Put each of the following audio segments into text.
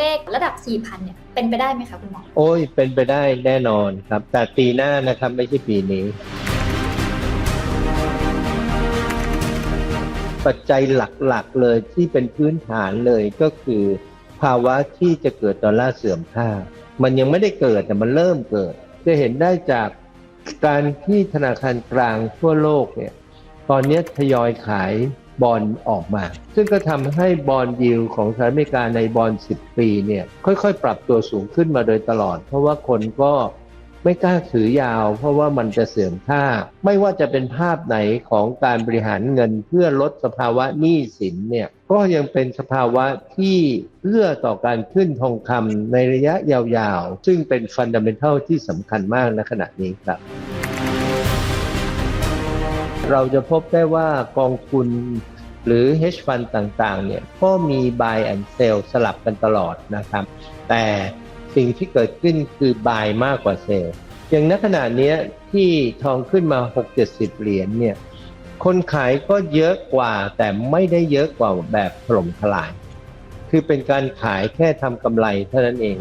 เลขระดับ 4,000 เนี่ย เป็นไปได้ไหมคะคุณหมอ โอ้ย เป็นไปได้แน่นอนครับ แต่ปีหน้านะครับไม่ใช่ปีนี้ ปัจจัยหลักๆเลยที่เป็นพื้นฐานเลยก็คือ ภาวะที่จะเกิดดอลลาร์เสื่อมค่า มันยังไม่ได้เกิดแต่มันเริ่มเกิด จะเห็นได้จากการที่ธนาคารกลางทั่วโลกเนี่ย ตอนนี้ทยอยขาย บอลออกมา ซึ่งก็ทำให้บอลยิวของสหรัฐอเมริกาในบอล 10 ปีเนี่ยค่อยๆ ปรับตัวสูงขึ้นมาโดยตลอด เพราะว่าคนก็ไม่กล้าถือยาว เพราะว่ามันจะเสื่อมค่า ไม่ว่าจะเป็นภาพไหนของการบริหารเงินเพื่อลดสภาวะหนี้สินเนี่ยก็ยังเป็นสภาวะที่เอื้อต่อการขึ้นทองคำในระยะยาวๆ ซึ่งเป็นฟันดัมเบลทัลที่สำคัญมากในขณะนี้ครับ เราจะพบได้ว่ากองทุนหรือ hedge fund ต่างๆ เนี่ยก็มี buy and sell สลับกันตลอดนะครับ แต่สิ่งที่เกิดขึ้นคือ buy มากกว่า sell อย่างณขณะเนี้ยที่ทองขึ้นมา 6-70 เหรียญเนี่ยคนขายก็เยอะกว่าแต่ไม่ได้เยอะกว่าแบบถล่มทลาย คือเป็นการขายแค่ทำกำไรเท่านั้นเอง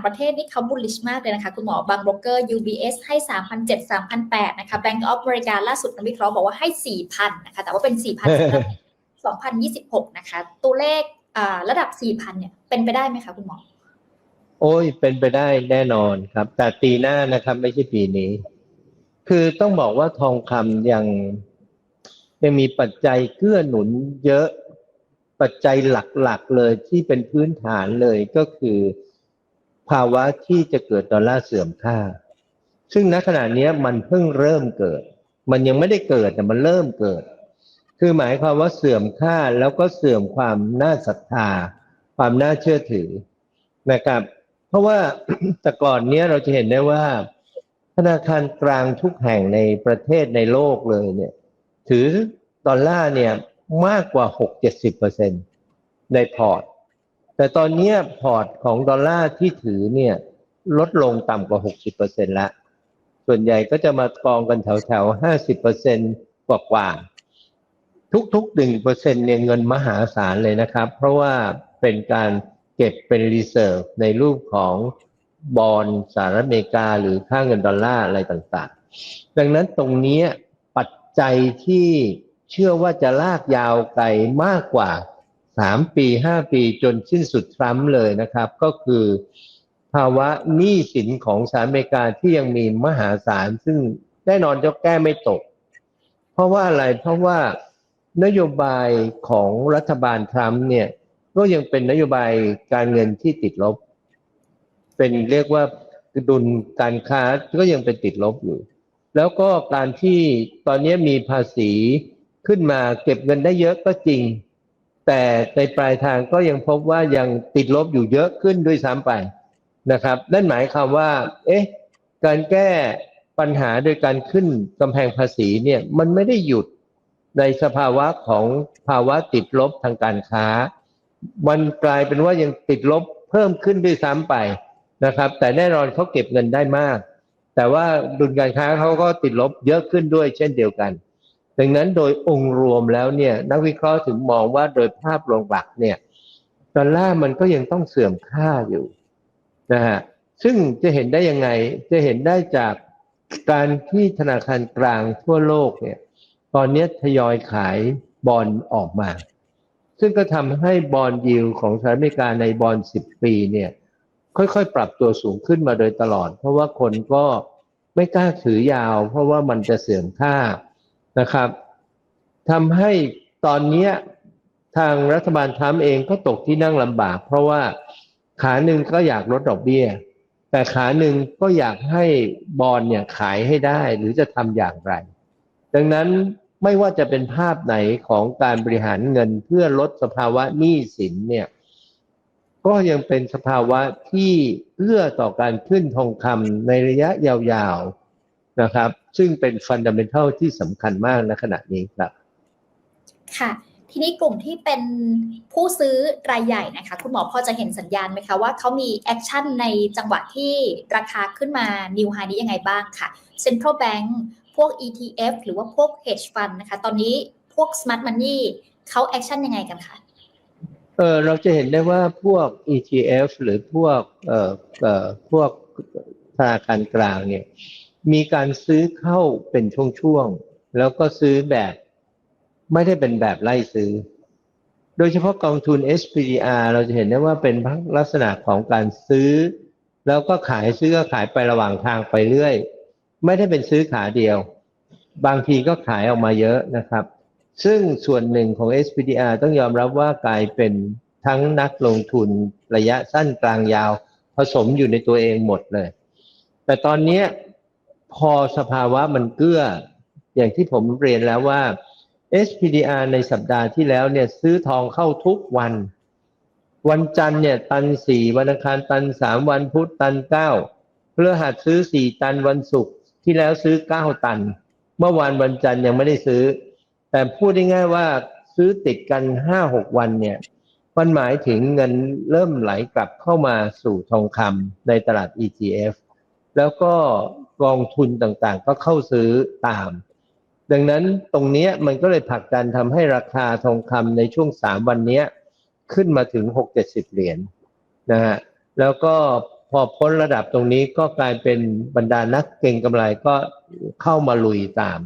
างประเทศนี่เขาบูลลิชมากเลยนะคะ คุณหมอบางโบรกเกอร์ UBS ให้ 3,700 3,800 นะคะ Bank of America ล่าสุดนักวิเคราะห์บอกว่าให้ 4,000 นะคะ แต่ว่าเป็น 4,000สำหรับ2026 นะคะ ตัวเลขระดับ 4,000 เนี่ย เป็นไปได้ไหมคะคุณหมอ โอ้ย เป็นไปได้แน่นอนครับ แต่ปีหน้านะครับ ไม่ใช่ปีนี้ คือต้องบอกว่าทองคำยังยังมีปัจจัยเกื้อหนุนเยอะปัจจัยหลักๆเลยที่เป็นพื้นฐานเลยก็คือ ภาวะที่จะเกิดดอลลาร์เสื่อมค่า ซึ่งณขณะนี้มันเพิ่งเริ่มเกิด มันยังไม่ได้เกิดแต่มันเริ่มเกิด คือหมายความว่าเสื่อมค่าแล้วก็เสื่อมความน่าศรัทธา ความน่าเชื่อถือนะครับ เพราะว่าแต่ก่อนเนี้ยเราจะเห็นได้ว่า ธนาคารกลางทุกแห่งในประเทศในโลกเลยเนี่ย ถือดอลลาร์เนี่ยมากกว่า6-70%ในพอร์ต แต่ตอนนี้พอร์ตของดอลลาร์ที่ถือเนี่ยลดลงต่ำกว่า 60%ละ ส่วนใหญ่ก็จะมากองกันแถวแถวๆ50%กว่ากว่าๆทุกๆ1%เนี่ยเงินมหาศาลเลยนะครับ เพราะว่าเป็นการเก็บเป็นรีเซิร์ฟในรูปของบอลสหรัฐอเมริกาหรือค่าเงินดอลลาร์อะไรต่างๆ ดังนั้นตรงนี้ปัจจัยที่เชื่อว่าจะลากยาวไกลมากกว่า 3ปี5ปีจนสิ้นสุดทรัมป์เลยนะครับ ก็คือภาวะหนี้สินของสหรัฐอเมริกาที่ยังมีมหาศาลซึ่งแน่นอนจะแก้ไม่ตก เพราะว่าอะไรเพราะว่านโยบายของรัฐบาลทรัมป์เนี่ยก็ยังเป็นนโยบายการเงินที่ติดลบ เป็นเรียกว่าดุลการค้าก็ยังเป็นติดลบอยู่ แล้วก็การที่ตอนนี้มีภาษีขึ้นมาเก็บเงินได้เยอะก็จริง แต่ในปลายทางก็ยังพบว่ายังติดลบอยู่เยอะขึ้นด้วยซ้ำไปนะครับนั่นหมายความว่า เอ๊ะ การแก้ปัญหาโดยการขึ้นกำแพงภาษีเนี่ยมันไม่ได้หยุดในสภาวะของภาวะติดลบทางการค้า มันกลายเป็นว่ายังติดลบเพิ่มขึ้นด้วยซ้ำไปนะครับ แต่แน่นอนเขาเก็บเงินได้มาก แต่ว่าดุลการค้าเขาก็ติดลบเยอะขึ้นด้วยเช่นเดียวกัน ดังนั้นโดยองค์รวมแล้วเนี่ยนักวิเคราะห์ถึงมองว่าโดยภาพรวมหลักเนี่ยดอลลาร์มันก็ยังต้องเสื่อมค่าอยู่นะฮะซึ่งจะเห็นได้ยังไงจะเห็นได้จากการที่ธนาคารกลางทั่วโลกเนี่ยตอนนี้ทยอยขายบอลออกมา ซึ่งก็ทำให้บอลยิวของสหรัฐอเมริกาในบอล10 ปีเนี่ยค่อยๆ ปรับตัวสูงขึ้นมาโดยตลอด เพราะว่าคนก็ไม่กล้าถือยาว เพราะว่ามันจะเสื่อมค่า นะครับทำให้ตอนนี้ทางรัฐบาลทรัมป์เองก็ตกที่นั่งลำบาก เพราะว่าขาหนึ่งก็อยากลดดอกเบี้ย แต่ขาหนึ่งก็อยากให้บอลเนี่ยขายให้ได้หรือจะทำอย่างไร ดังนั้นไม่ว่าจะเป็นภาพไหนของการบริหารเงินเพื่อลดสภาวะหนี้สินเนี่ยก็ยังเป็นสภาวะที่เอื้อต่อการขึ้นทองคำในระยะยาวๆนะครับ ซึ่งเป็นฟันดัมเบลทัลที่สำคัญมากในขณะนี้ครับ ค่ะ ทีนี้กลุ่มที่เป็นผู้ซื้อรายใหญ่นะคะ คุณหมอพอจะเห็นสัญญาณไหมคะ ว่าเขามีแอคชั่นในจังหวะที่ราคาขึ้นมานิวไฮนี้ยังไงบ้างค่ะ Central Bank พวก ETF หรือว่าพวก Hedge Fund นะคะ ตอนนี้พวก Smart Money เขาแอคชั่นยังไงกันคะเออเราจะเห็นได้ว่าพวก ETF หรือพวกเอ่อเอ่อพวกธนาคารกลางเนี่ย มีการซื้อเข้าเป็นช่วงๆ แล้วก็ซื้อแบบไม่ได้เป็นแบบไล่ซื้อ โดยเฉพาะกองทุน SPDR เราจะเห็นได้ว่าเป็นลักษณะของการซื้อ แล้วก็ขายซื้อก็ขายไประหว่างทางไปเรื่อย ไม่ได้เป็นซื้อขาเดียว บางทีก็ขายออกมาเยอะนะครับ ซึ่งส่วนหนึ่งของ SPDR ต้องยอมรับว่ากลายเป็นทั้งนักลงทุนระยะสั้นกลางยาว ผสมอยู่ในตัวเองหมดเลย แต่ตอนนี้ พอสภาวะมันเกื้อ อย่างที่ผมเรียนแล้วว่า SPDR ในสัปดาห์ที่แล้วเนี่ยซื้อทองเข้าทุกวัน วันจันทร์เนี่ยตันสี่วันอังคารตันสามวันพุธตันเก้าเพฤหัสซื้อสี่ตันวันศุกร์ที่แล้วซื้อเก้าตัน เมื่อวานวันจันทร์ยังไม่ได้ซื้อ แต่พูดได้ง่ายๆว่าซื้อติดกันห้าหกวันเนี่ยมันหมายถึงเงินเริ่มไหลกลับเข้ามาสู่ทองคำในตลาด ETF แล้วก็ กองทุนต่างๆ ก็เข้าซื้อตาม ดังนั้นตรงนี้มันก็เลยผลักดันทำให้ราคาทองคำในช่วงสามวันนี้ขึ้นมาถึงหกเจ็ดสิบเหรียญนะฮะแล้วก็พอพ้นระดับตรงนี้ก็กลายเป็นบรรดานักเก็งกำไรก็เข้ามาลุยตาม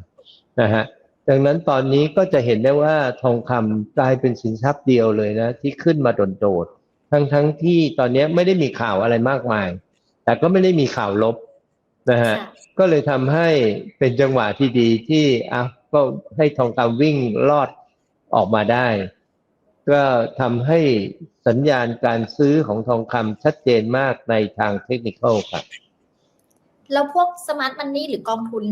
นะฮะดังนั้นตอนนี้ก็จะเห็นได้ว่าทองคำกลายเป็นสินทรัพย์เดียวเลยนะที่ขึ้นมาโดดๆทั้งทั้งๆที่ตอนนี้ไม่ได้มีข่าวอะไรมากมาย แต่ก็ไม่ได้มีข่าวลบ นะฮะค่ะก็เลยทำให้เป็นจังหวะที่ดีที่อะก็ให้ทองคำวิ่งลอดออกมาได้ ก็ทำให้สัญญาณการซื้อของทองคำชัดเจนมากในทางเทคนิคอลครับแล้วพวก Smart Money หรือกองทุน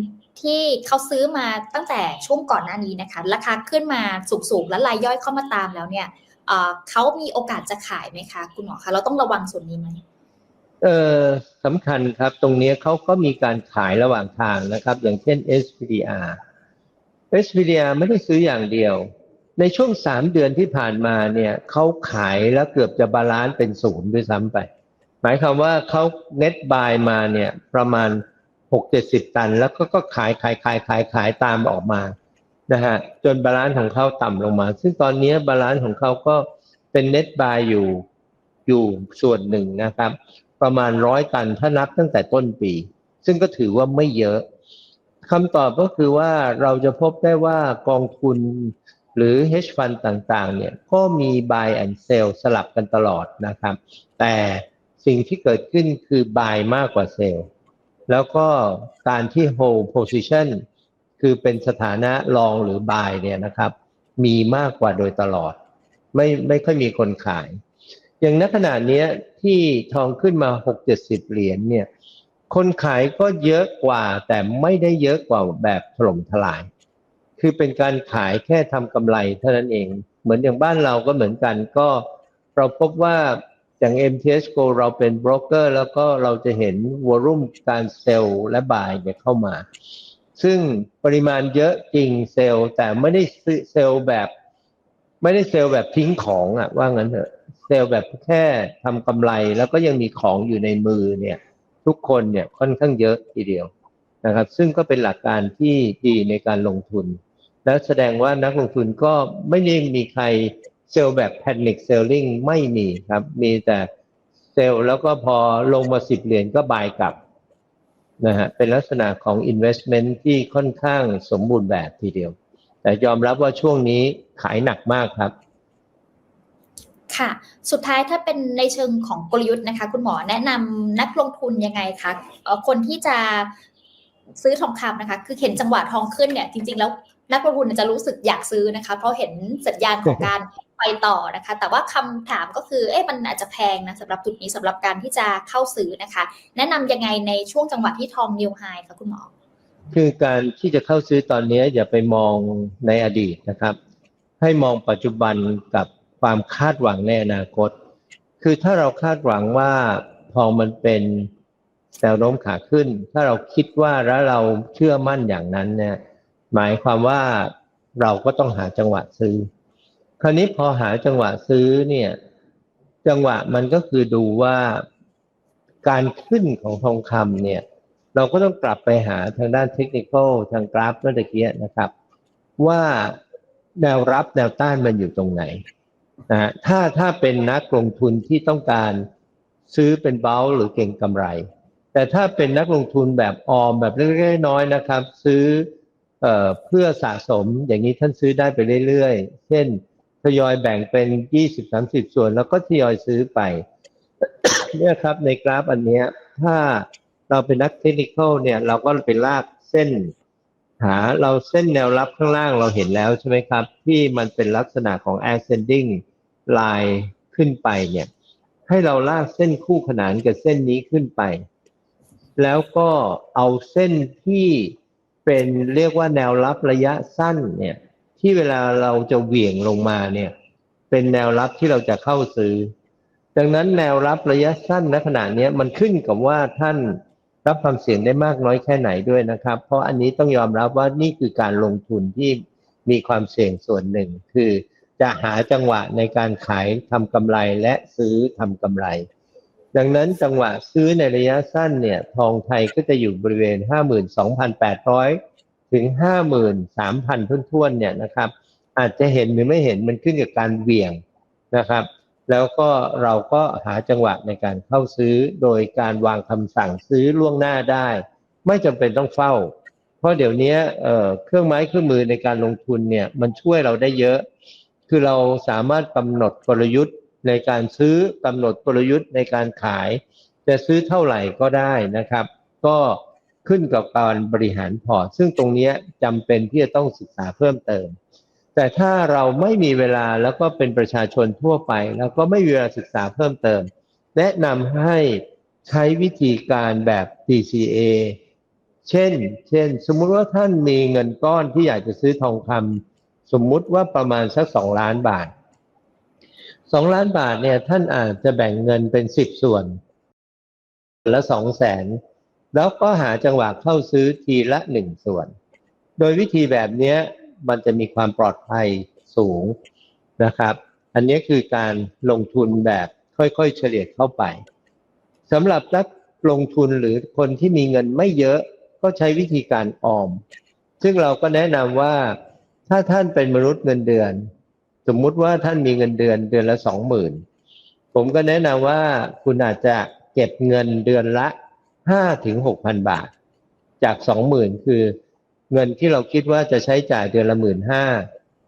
ที่เขาซื้อมาตั้งแต่ช่วงก่อนหน้านี้นะคะ ราคาขึ้นมาสูงๆแล้วรายย่อยเข้ามาตามแล้วเนี่ยเอ่อเขามีโอกาสจะขายไหมคะ คุณหมอคะเราต้องระวังส่วนนี้ไหม เออสำคัญครับตรงนี้เขาก็มีการขายระหว่างทางนะครับ อย่างเช่น SPDR SPDR ไม่ได้ซื้ออย่างเดียว ในช่วงสามเดือนที่ผ่านมาเนี่ยเขาขายแล้วเกือบจะบาลานซ์เป็นศูนย์ด้วยซ้ำไป หมายความว่าเขาเน็ตบายมาเนี่ยประมาณหกเจ็ดสิบตัน แล้วก็ก็ขายขายขายขายขายตามออกมานะฮะจนบาลานซ์ของเขาต่ำลงมา ซึ่งตอนนี้บาลานซ์ของเขาก็เป็นเน็ตบายอยู่อยู่ส่วนหนึ่งนะครับ ประมาณร้อยตันถ้านับตั้งแต่ต้นปี ซึ่งก็ถือว่าไม่เยอะคำตอบก็คือว่าเราจะพบได้ว่ากองทุนหรือ hedge fund ต่างๆ เนี่ยก็มี buy and sell สลับกันตลอดนะครับ แต่สิ่งที่เกิดขึ้นคือ buy มากกว่า sell แล้วก็การที่ hold position คือเป็นสถานะ long หรือ buy เนี่ยนะครับ มีมากกว่าโดยตลอด ไม่ไม่ค่อยมีคนขาย อย่างณขณะเนี้ยที่ทองขึ้นมาหกเจ็ดสิบเหรียญเนี่ย คนขายก็เยอะกว่า แต่ไม่ได้เยอะกว่าแบบถล่มทลาย คือเป็นการขายแค่ทำกำไรเท่านั้นเอง เหมือนอย่างบ้านเราก็เหมือนกันก็ เราพบว่าอย่าง MTS Go เราเป็นบรกเกอร์แล้วก็เราจะเห็นวอลุ่มการเซลล์และบายเนี่ยเข้ามา ซึ่งปริมาณเยอะจริงเซลล์แต่ไม่ได้เซลล์แบบ ไม่ได้เซลล์แบบทิ้งของอะว่างั้นเถอะ เซลล์แบบแค่ทำกำไรแล้วก็ยังมีของอยู่ในมือเนี่ย ทุกคนเนี่ยค่อนข้างเยอะทีเดียวนะครับ ซึ่งก็เป็นหลักการที่ดีในการลงทุน แล้วแสดงว่านักลงทุนก็ไม่ได้มีใครเซลล์แบบแพนิคเซลลิงไม่มีครับ มีแต่เซลล์แล้วก็พอลงมาสิบเหรียญก็บายกลับนะฮะเป็นลักษณะของ investment ที่ค่อนข้างสมบูรณ์แบบทีเดียว แต่ยอมรับว่าช่วงนี้ขายหนักมากครับ ค่ะ สุดท้ายถ้าเป็นในเชิงของกลยุทธ์นะคะ คุณหมอแนะนำนักลงทุนยังไงคะคนที่จะซื้อทองคำนะคะ คือเห็นจังหวะทองขึ้นเนี่ย จริง ๆ แล้วนักลงทุนจะรู้สึกอยากซื้อนะคะ เพราะเห็นสัญญาณของการไปต่อนะคะ แต่ว่าคำถามก็คือเอ๊ะมันอาจจะแพงนะสำหรับจุดนี้สำหรับการที่จะเข้าซื้อนะคะ แนะนำยังไงในช่วงจังหวะที่ทองนิวไฮคะคุณหมอ คือการที่จะเข้าซื้อตอนนี้อย่าไปมองในอดีตนะครับ ให้มองปัจจุบันกับ ความคาดหวังในอนาคต คือถ้าเราคาดหวังว่าทองมันเป็นแนวโน้มขาขึ้น ถ้าเราคิดว่าแล้วเราเชื่อมั่นอย่างนั้นเนี่ยหมายความว่าเราก็ต้องหาจังหวะซื้อ คราวนี้พอหาจังหวะซื้อเนี่ยจังหวะมันก็คือดูว่าการขึ้นของทองคำเนี่ย เราก็ต้องกลับไปหาทางด้านเทคนิคทางกราฟเมื่อกี้นะครับ ว่าแนวรับแนวต้านมันอยู่ตรงไหน นะฮะถ้าถ้าเป็นนักลงทุนที่ต้องการซื้อเป็นเบ้าหรือเก่งกำไร แต่ถ้าเป็นนักลงทุนแบบออมแบบเล็กๆน้อยๆนะครับ ซื้อเอ่อเพื่อสะสมอย่างนี้ท่านซื้อได้ไปเรื่อยๆ เช่นทยอยแบ่งเป็น 20-30 ส่วน แล้วก็ทยอยซื้อไปเนี่ยครับในกราฟอันเนี้ยถ้าเราเป็นนักเทคนิคเนี่ยเราก็ไปลากเส้น หาเราเส้นแนวรับข้างล่างเราเห็นแล้วใช่ไหมครับ ที่มันเป็นลักษณะของ ascending line ขึ้นไปเนี่ย ให้เราลากเส้นคู่ขนานกับเส้นนี้ขึ้นไป แล้วก็เอาเส้นที่เป็นเรียกว่าแนวรับระยะสั้นเนี่ย ที่เวลาเราจะเหวี่ยงลงมาเนี่ย เป็นแนวรับที่เราจะเข้าซื้อ ดังนั้นแนวรับระยะสั้นณขณะนี้มันขึ้นกับว่าท่านรับความเสี่ยงได้มากน้อยแค่ไหนด้วยนะครับ เพราะอันนี้ต้องยอมรับว่านี่คือการลงทุนที่มีความเสี่ยงส่วนหนึ่ง คือ จะหาจังหวะในการขายทำกำไรและซื้อทำกำไร ดังนั้นจังหวะซื้อในระยะสั้นเนี่ยทองไทยก็จะอยู่บริเวณ 52,800 ถึง 53,000ทุ่นๆเนี่ยนะครับ อาจจะเห็นหรือไม่เห็นมันขึ้นกับการเหวี่ยงนะครับ แล้วก็เราก็หาจังหวะในการเข้าซื้อโดยการวางคำสั่งซื้อล่วงหน้าได้ ไม่จำเป็นต้องเฝ้า เพราะเดี๋ยวนี้เเครื่องไม้เครื่องมือในการลงทุนเนี่ยมันช่วยเราได้เยอะ คือเราสามารถกำหนดกลยุทธ์ในการซื้อกำหนดกลยุทธ์ในการขาย จะซื้อเท่าไหร่ก็ได้นะครับ ก็ขึ้นกับการบริหารพอร์ตซึ่งตรงนี้จำเป็นที่จะต้องศึกษาเพิ่มเติม แต่ถ้าเราไม่มีเวลาแล้วก็เป็นประชาชนทั่วไป แล้วก็ไม่มีเวลาศึกษาเพิ่มเติม แนะนำให้ใช้วิธีการแบบ DCA เช่น เช่น สมมุติว่าท่านมีเงินก้อนที่อยากจะซื้อทองคำ สมมุติว่าประมาณสักสองล้านบาทสองล้านบาทเนี่ยท่านอาจจะแบ่งเงินเป็นสิบส่วนละสองแสนแล้วก็หาจังหวะเข้าซื้อทีละหนึ่งส่วน โดยวิธีแบบเนี้ยมันจะมีความปลอดภัยสูงนะครับ อันนี้คือการลงทุนแบบค่อยๆ เฉลี่ยเข้าไปสำหรับนักลงทุนหรือคนที่มีเงินไม่เยอะก็ใช้วิธีการออม ซึ่งเราก็แนะนำว่า ถ้าท่านเป็นมนุษย์เงินเดือน สมมุติว่าท่านมีเงินเดือนเดือนละสองหมื่นผมก็แนะนำว่าคุณอาจจะเก็บเงินเดือนละห้าถึงหกพันบาท จากสองหมื่นคือเงินที่เราคิดว่าจะใช้จ่ายเดือนละหมื่นห้า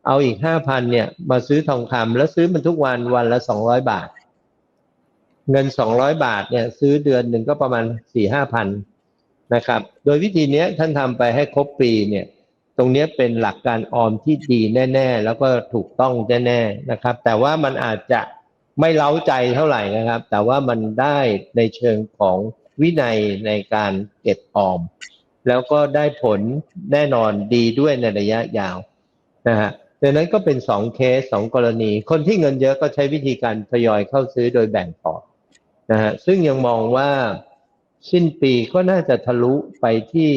เอาอีกห้าพันเนี่ยมาซื้อทองคำแล้วซื้อมันทุกวันวันละสองร้อยบาท เงินสองร้อยบาทเนี่ยซื้อเดือนหนึ่งก็ประมาณสี่ห้าพันนะครับ โดยวิธีนี้ท่านทำไปให้ครบปีเนี่ย ตรงนี้เป็นหลักการออมที่ดีแน่ ๆ แล้วก็ถูกต้องแน่ๆนะครับ แต่ว่ามันอาจจะไม่เล้าใจเท่าไหร่นะครับ แต่ว่ามันได้ในเชิงของวินัยในการเก็บออม แล้วก็ได้ผลแน่นอนดีด้วยในระยะยาวนะฮะดังนั้นก็เป็นสองเคสสองกรณี คนที่เงินเยอะก็ใช้วิธีการทยอยเข้าซื้อโดยแบ่งพอร์ตนะฮะซึ่งยังมองว่าสิ้นปีก็น่าจะทะลุไปที่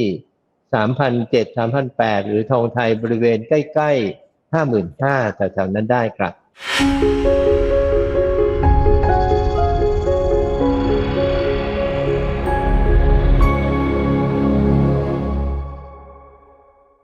สามพันเจ็ดสามพันแปดหรือทองไทยบริเวณใกล้ๆห้าหมื่นห้าแถวๆนั้นได้ครับ